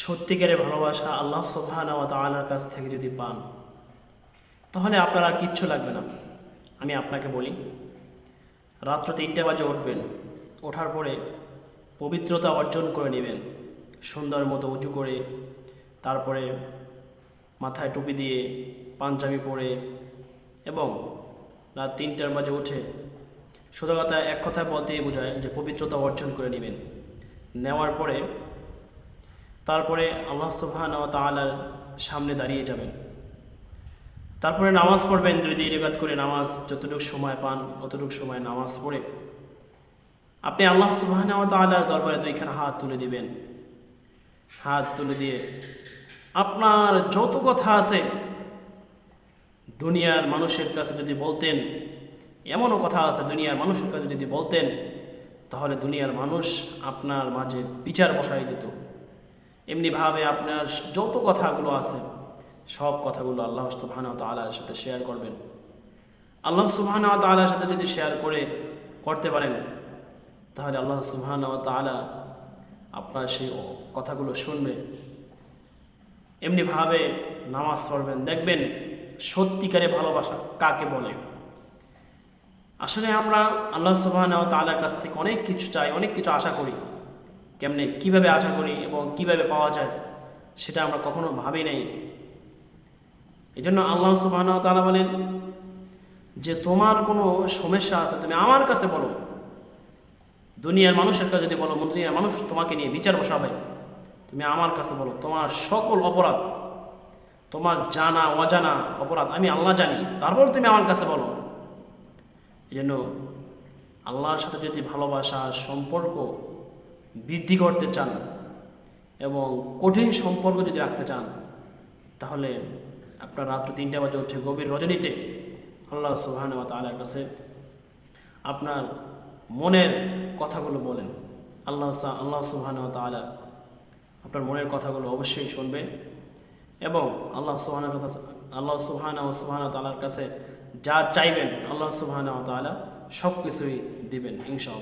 সত্যিকারের ভালোবাসা আল্লাহ সুবহানাহু ওয়া তাআলার কাছ থেকে যদি পান, তাহলে আপনার আর কিচ্ছু লাগবে না। আমি আপনাকে বলি, রাত্র তিনটে বাজে উঠবেন, ওঠার পরে পবিত্রতা অর্জন করে নেবেন, সুন্দর মতো উঁচু করে, তারপরে মাথায় টুপি দিয়ে পাঞ্জাবি পরে এবং রাত তিনটার বাজে উঠে সোজা কথা এক কথায় বলতেই বোঝায় যে পবিত্রতা অর্জন করে নেবেন। নেওয়ার পরে তারপরে আল্লাহ সুবহান ও তাআলার সামনে দাঁড়িয়ে যাবেন। তারপরে নামাজ পড়বেন, দুই রেগাত করে নামাজ, যতটুকু সময় পান অতটুকু সময় নামাজ পড়ে। আপনি আল্লাহ ও তাআলার দরবারে দুইখানে হাত তুলে দিবেন। হাত তুলে দিয়ে আপনার যত কথা আছে, দুনিয়ার মানুষের কাছে যদি বলতেন, এমনও কথা আছে দুনিয়ার মানুষের কাছে যদি বলতেন, তাহলে দুনিয়ার মানুষ আপনার মাঝে বিচার বসাই দিত। এমনিভাবে আপনার যত কথাগুলো আছে, সব কথাগুলো আল্লাহ সুবহান তালার সাথে শেয়ার করবেন। আল্লাহ সুবহান তালার সাথে যদি শেয়ার করে, করতে পারেন, তাহলে আল্লাহ সুবহান তালা আপনার সেই কথাগুলো শুনবে। এমনিভাবে নামাজ পড়বেন, দেখবেন সত্যিকারে ভালোবাসা কাকে বলে। আসলে আমরা আল্লাহ সুবহান তাআলার কাছ থেকে অনেক কিছু চাই, অনেক কিছু আশা করি। কেমনে, কীভাবে আশা করি এবং কীভাবে পাওয়া যায়, সেটা আমরা কখনো ভাবি নাই। এই জন্য আল্লাহ সুবহান তাআলা বলেন, যে তোমার কোনো সমস্যা আছে, তুমি আমার কাছে বলো। দুনিয়ার মানুষের কাছে যদি বলো, দুনিয়ার মানুষ তোমাকে নিয়ে বিচার বসাবে, তুমি আমার কাছে বলো, তোমার সকল অপরাধ, তোমার জানা, অজানা অপরাধ আমি আল্লাহ জানি, তারপর তুমি আমার কাছে বলো। এই জন্য আল্লাহর সাথে যদি ভালোবাসা, সম্পর্ক বৃদ্ধি করতে চান এবং কঠিন সম্পর্ক যদি রাখতে চান, তাহলে আপনার রাত্র তিনটা বাজে উঠে গভীর রজনীতে আল্লাহ সুবহান ওয়া তাআলার কাছে আপনার মনের কথাগুলো বলেন। আল্লাহ আল্লাহ সুবহান তাআলা আপনার মনের কথাগুলো অবশ্যই শুনবে এবং আল্লাহ সুবহান আল্লাহ সুবহান ও সুবহান তাআলার কাছে যা চাইবেন, আল্লাহ সুবহান তাআলা সব কিছুই দিবেন ইনশাআল্লাহ।